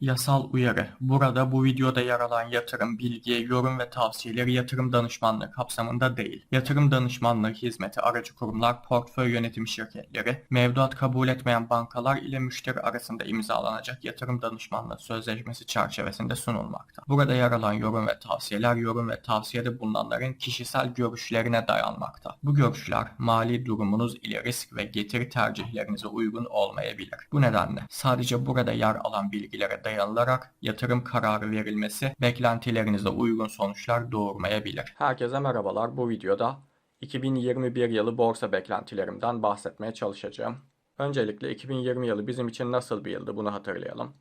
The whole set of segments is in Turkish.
Yasal uyarı. Burada bu videoda yer alan yatırım, bilgi, yorum ve tavsiyeleri yatırım danışmanlığı kapsamında değil. Yatırım danışmanlığı hizmeti aracı kurumlar, portföy yönetim şirketleri, mevduat kabul etmeyen bankalar ile müşteri arasında imzalanacak yatırım danışmanlığı sözleşmesi çerçevesinde sunulmakta. Burada yer alan yorum ve tavsiyeler, yorum ve tavsiyede bulunanların kişisel görüşlerine dayanmakta. Bu görüşler mali durumunuz ile risk ve getiri tercihlerinize uygun olmayabilir. Bu nedenle sadece burada yer alan bilgilere dayanılarak yatırım kararı verilmesi beklentilerinize uygun sonuçlar doğurmayabilir. Herkese merhabalar. Bu videoda 2021 yılı borsa beklentilerimden bahsetmeye çalışacağım. Öncelikle 2020 yılı bizim için nasıl bir yıldı bunu hatırlayalım.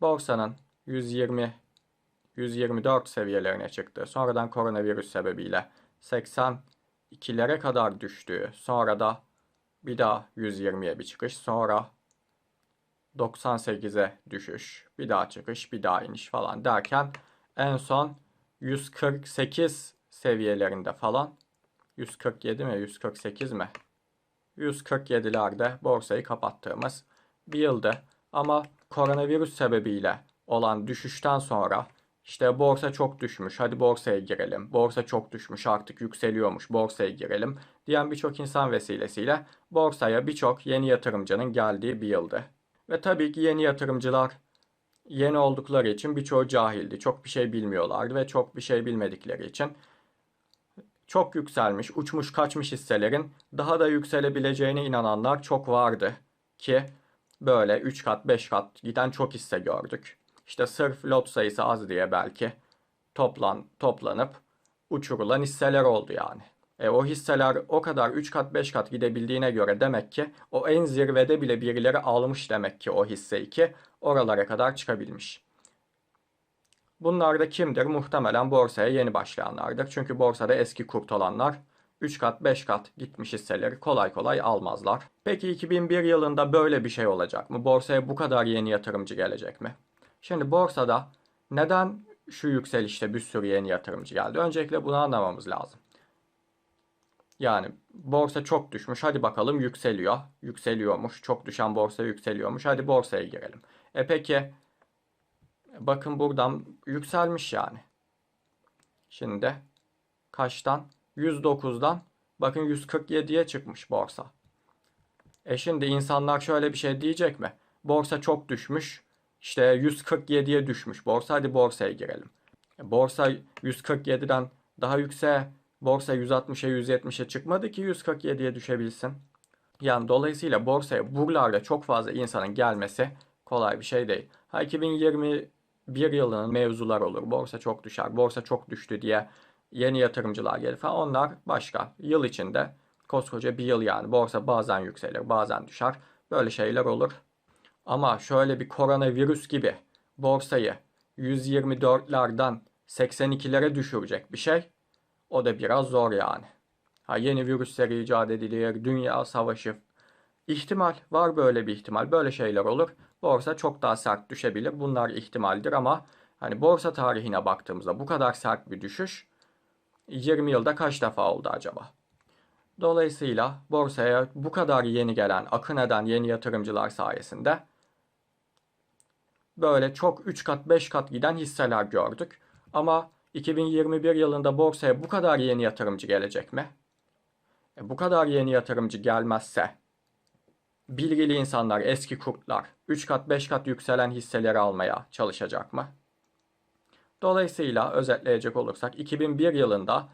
Borsanın 120 124 seviyelerine çıktı. Sonradan koronavirüs sebebiyle 82'lere kadar düştüğü, sonra da bir daha 120'ye bir çıkış, sonra 98'e düşüş, bir daha çıkış, bir daha iniş falan derken en son 148 seviyelerinde falan 147 mi 148 mi 147'lerde borsayı kapattığımız bir yıldı. Ama koronavirüs sebebiyle olan düşüşten sonra işte borsa çok düşmüş hadi borsaya girelim. Borsa çok düşmüş artık yükseliyormuş borsaya girelim diyen birçok insan vesilesiyle borsaya birçok yeni yatırımcının geldiği bir yıldı. Ve tabii ki yeni yatırımcılar yeni oldukları için birçoğu cahildi. Çok bir şey bilmiyorlardı ve çok bir şey bilmedikleri için çok yükselmiş, uçmuş kaçmış hisselerin daha da yükselebileceğine inananlar çok vardı ki böyle 3 kat 5 kat giden çok hisse gördük. İşte sırf lot sayısı az diye belki toplan toplanıp uçurulan hisseler oldu yani. E, o hisseler o kadar 3 kat 5 kat gidebildiğine göre demek ki o en zirvede bile birileri almış demek ki o hisseyi ki oralara kadar çıkabilmiş. Bunlar da kimdir? Muhtemelen borsaya yeni başlayanlardır. Çünkü borsada eski kurt olanlar 3 kat 5 kat gitmiş hisseleri kolay kolay almazlar. Peki 2001 yılında böyle bir şey olacak mı? Borsaya bu kadar yeni yatırımcı gelecek mi? Şimdi borsada neden şu yükselişte bir sürü yeni yatırımcı geldi? Öncelikle bunu anlamamız lazım. Yani borsa çok düşmüş. Hadi bakalım yükseliyor. Yükseliyormuş. Çok düşen borsa yükseliyormuş. Hadi borsaya girelim. E peki bakın buradan yükselmiş yani. Şimdi kaçtan? 109'dan bakın 147'ye çıkmış borsa. E şimdi insanlar şöyle bir şey diyecek mi? Borsa çok düşmüş. İşte 147'ye düşmüş borsa. Hadi borsaya girelim. E borsa 147'den daha yükseğe Borsa 160'a 170'e çıkmadı ki 147'ye düşebilsin. Yani dolayısıyla borsaya buralarda çok fazla insanın gelmesi kolay bir şey değil. Ha 2021 yılının mevzular olur. Borsa çok düşer, borsa çok düştü diye yeni yatırımcılar gelir falan. Onlar başka. Yıl içinde koskoca bir yıl yani borsa bazen yükselir, bazen düşer. Böyle şeyler olur. Ama şöyle bir koronavirüs gibi borsayı 124'lerden 82'lere düşürecek bir şey o da biraz zor yani. Ha, yeni virüsler icat edilir, dünya savaşı. İhtimal var böyle bir ihtimal. Böyle şeyler olur. Borsa çok daha sert düşebilir. Bunlar ihtimaldir ama hani borsa tarihine baktığımızda bu kadar sert bir düşüş 20 yılda kaç defa oldu acaba? Dolayısıyla borsaya bu kadar yeni gelen, akın eden yeni yatırımcılar sayesinde böyle çok 3 kat 5 kat giden hisseler gördük. Ama 2021 yılında borsaya bu kadar yeni yatırımcı gelecek mi? E, bu kadar yeni yatırımcı gelmezse bilgili insanlar, eski kurtlar 3 kat 5 kat yükselen hisseleri almaya çalışacak mı? Dolayısıyla özetleyecek olursak 2001 yılında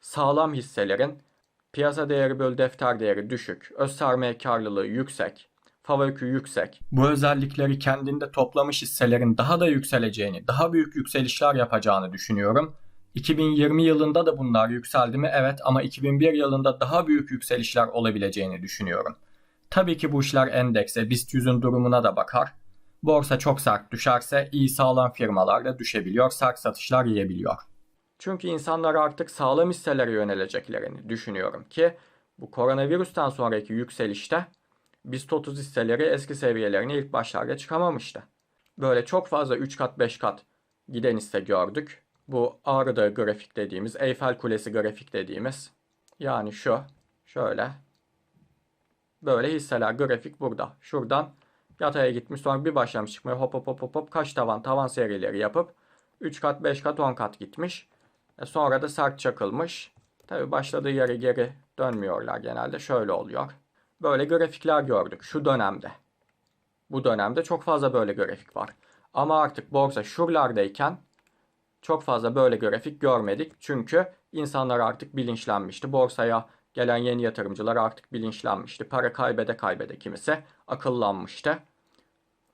sağlam hisselerin piyasa değeri bölü defter değeri düşük, öz sermaye karlılığı yüksek, FAVÖK'ü yüksek. Bu özellikleri kendinde toplamış hisselerin daha da yükseleceğini, daha büyük yükselişler yapacağını düşünüyorum. 2020 yılında da bunlar yükseldi mi? Evet ama 2001 yılında daha büyük yükselişler olabileceğini düşünüyorum. Tabii ki bu işler endekse, BIST 100'ün durumuna da bakar. Borsa çok sert düşerse iyi sağlam firmalar da düşebiliyor, sert satışlar yiyebiliyor. Çünkü insanlar artık sağlam hisselere yöneleceklerini düşünüyorum ki bu koronavirüsten sonraki yükselişte BIST 30 hisseleri eski seviyelerine ilk başlarda çıkamamıştı. Böyle çok fazla 3 kat 5 kat giden hisse gördük. Bu Ağrı'da grafik dediğimiz, Eyfel Kulesi grafik dediğimiz. Yani şu, şöyle. Böyle hisseler grafik burada. Şuradan Yataya gitmiş sonra bir başlamış çıkmaya hop hop hop hop kaç tavan tavan serileri yapıp 3 kat 5 kat 10 kat gitmiş. E sonra da sert çakılmış. Tabi başladığı yere geri dönmüyorlar genelde şöyle oluyor. Böyle grafikler gördük şu dönemde. Bu dönemde çok fazla böyle grafik var. Ama artık borsa şuralardayken çok fazla böyle grafik görmedik. Çünkü insanlar artık bilinçlenmişti. Borsaya gelen yeni yatırımcılar artık bilinçlenmişti. Para kaybede kaybede kimisi akıllanmıştı.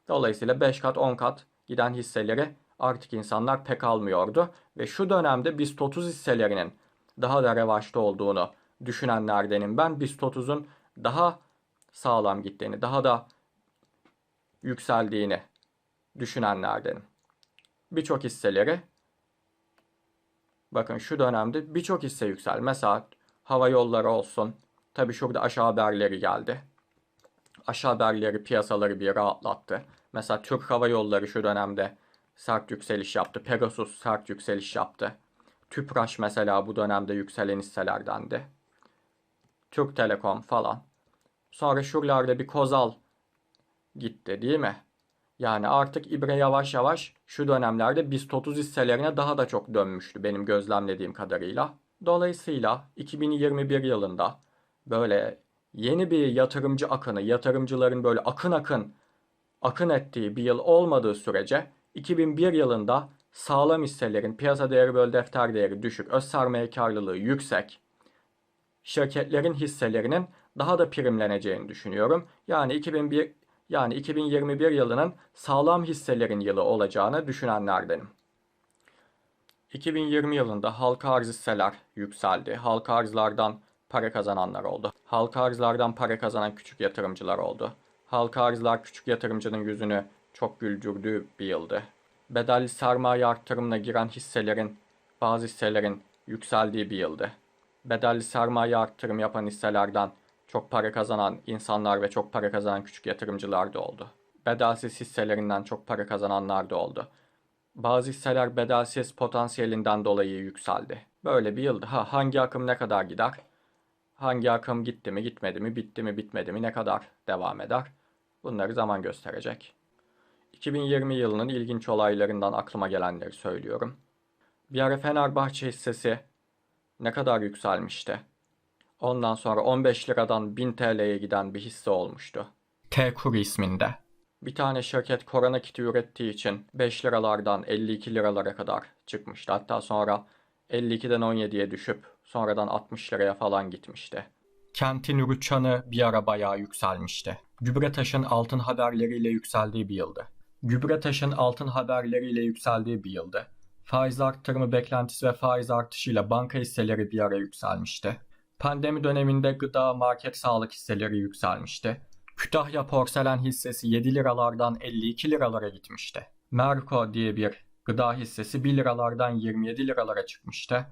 Dolayısıyla 5 kat 10 kat giden hisseleri artık insanlar pek almıyordu. Ve şu dönemde BIST 30 hisselerinin daha da revaçta olduğunu düşünenlerdenim ben. BIST 30'un daha sağlam gittiğini, daha da yükseldiğini düşünenlerdenim. Birçok hisseleri bakın şu dönemde birçok hisse yüksel. Mesela hava yolları olsun. Tabi şurada aşağı haberleri geldi. Aşağı haberleri piyasaları bir rahatlattı. Mesela Türk Hava Yolları şu dönemde sert yükseliş yaptı. Pegasus sert yükseliş yaptı. Tüpraş mesela bu dönemde yükselen hisselerdendi. Türk Telekom falan. Sonra şuralarda bir Kozal gitti değil mi? Yani artık İbre yavaş yavaş şu dönemlerde BIST 30 hisselerine daha da çok dönmüştü benim gözlemlediğim kadarıyla. Dolayısıyla 2021 yılında böyle yeni bir yatırımcı akını, yatırımcıların böyle akın akın akın ettiği bir yıl olmadığı sürece 2001 yılında sağlam hisselerin piyasa değeri bölü defter değeri düşük, öz sermaye karlılığı yüksek şirketlerin hisselerinin daha da primleneceğini düşünüyorum. Yani 2001 yani 2021 yılının sağlam hisselerin yılı olacağını düşünenlerdenim. 2020 yılında halka arz hisseler yükseldi. Halka arzlardan para kazananlar oldu. Halka arzlardan para kazanan küçük yatırımcılar oldu. Halka arzlar küçük yatırımcının yüzünü çok güldürdüğü bir yıldı. Bedelli sermaye arttırımına giren hisselerin, bazı hisselerin yükseldiği bir yıldı. Bedelli sermaye arttırım yapan hisselerden çok para kazanan insanlar ve çok para kazanan küçük yatırımcılar da oldu. Bedelsiz hisselerinden çok para kazananlar da oldu. Bazı hisseler bedelsiz potansiyelinden dolayı yükseldi. Böyle bir yıldı. Ha hangi akım ne kadar gider? Hangi akım gitti mi, gitmedi mi, bitti mi, bitmedi mi, ne kadar devam eder? Bunları zaman gösterecek. 2020 yılının ilginç olaylarından aklıma gelenleri söylüyorum. Bir ara Fenerbahçe hissesi ne kadar yükselmişti. Ondan sonra 15 liradan 1000 TL'ye giden bir hisse olmuştu. T-Kur isminde. Bir tane şirket korona kiti ürettiği için 5 liralardan 52 liralara kadar çıkmıştı. Hatta sonra 52'den 17'ye düşüp sonradan 60 liraya falan gitmişti. Kentin ürüçanı bir ara bayağı yükselmişti. Gübretaş'ın altın haberleriyle yükseldiği bir yıldı. Gübretaş'ın altın haberleriyle yükseldiği bir yıldı. Faiz arttırımı beklentisi ve faiz artışıyla banka hisseleri bir ara yükselmişti. Pandemi döneminde gıda, market, sağlık hisseleri yükselmişti. Kütahya porselen hissesi 7 liralardan 52 liralara gitmişti. Merko diye bir gıda hissesi 1 liralardan 27 liralara çıkmıştı.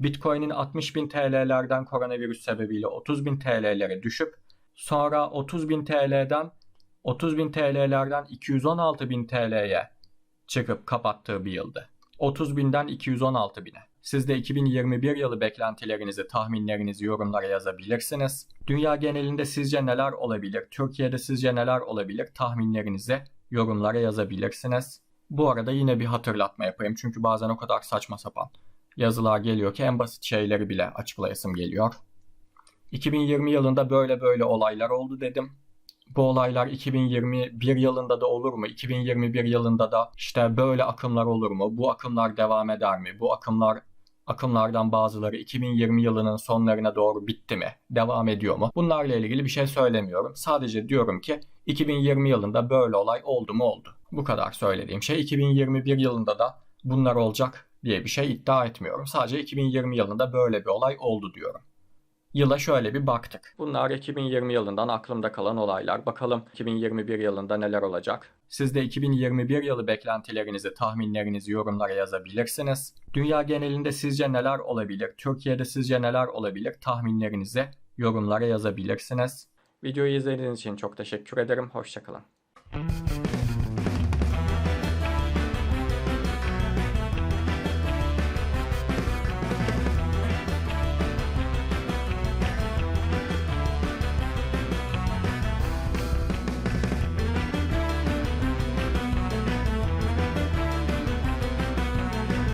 Bitcoin'in 60 bin TL'lerden koronavirüs sebebiyle 30 bin TL'lere düşüp sonra 30 bin TL'den 30 bin TL'lerden 216 bin TL'ye çıkıp kapattığı bir yıldı. 30 binden 216 bine. Siz de 2021 yılı beklentilerinizi, tahminlerinizi yorumlara yazabilirsiniz. Dünya genelinde sizce neler olabilir? Türkiye'de sizce neler olabilir? Tahminlerinizi yorumlara yazabilirsiniz. Bu arada yine bir hatırlatma yapayım çünkü bazen o kadar saçma sapan yazılar geliyor ki en basit şeyleri bile açıklayasım geliyor. 2020 yılında böyle böyle olaylar oldu dedim bu olaylar 2021 yılında da olur mu? 2021 yılında da işte böyle akımlar olur mu? Bu akımlar devam eder mi? Bu akımlar akımlardan bazıları 2020 yılının sonlarına doğru bitti mi? Devam ediyor mu? Bunlarla ilgili bir şey söylemiyorum. Sadece diyorum ki 2020 yılında böyle olay oldu mu oldu. Bu kadar söylediğim şey 2021 yılında da bunlar olacak diye bir şey iddia etmiyorum. Sadece 2020 yılında böyle bir olay oldu diyorum yıla şöyle bir baktık. Bunlar 2020 yılından aklımda kalan olaylar. Bakalım 2021 yılında neler olacak? Siz de 2021 yılı beklentilerinizi, tahminlerinizi yorumlara yazabilirsiniz. Dünya genelinde sizce neler olabilir? Türkiye'de sizce neler olabilir? Tahminlerinizi yorumlara yazabilirsiniz. Videoyu izlediğiniz için çok teşekkür ederim. Hoşçakalın.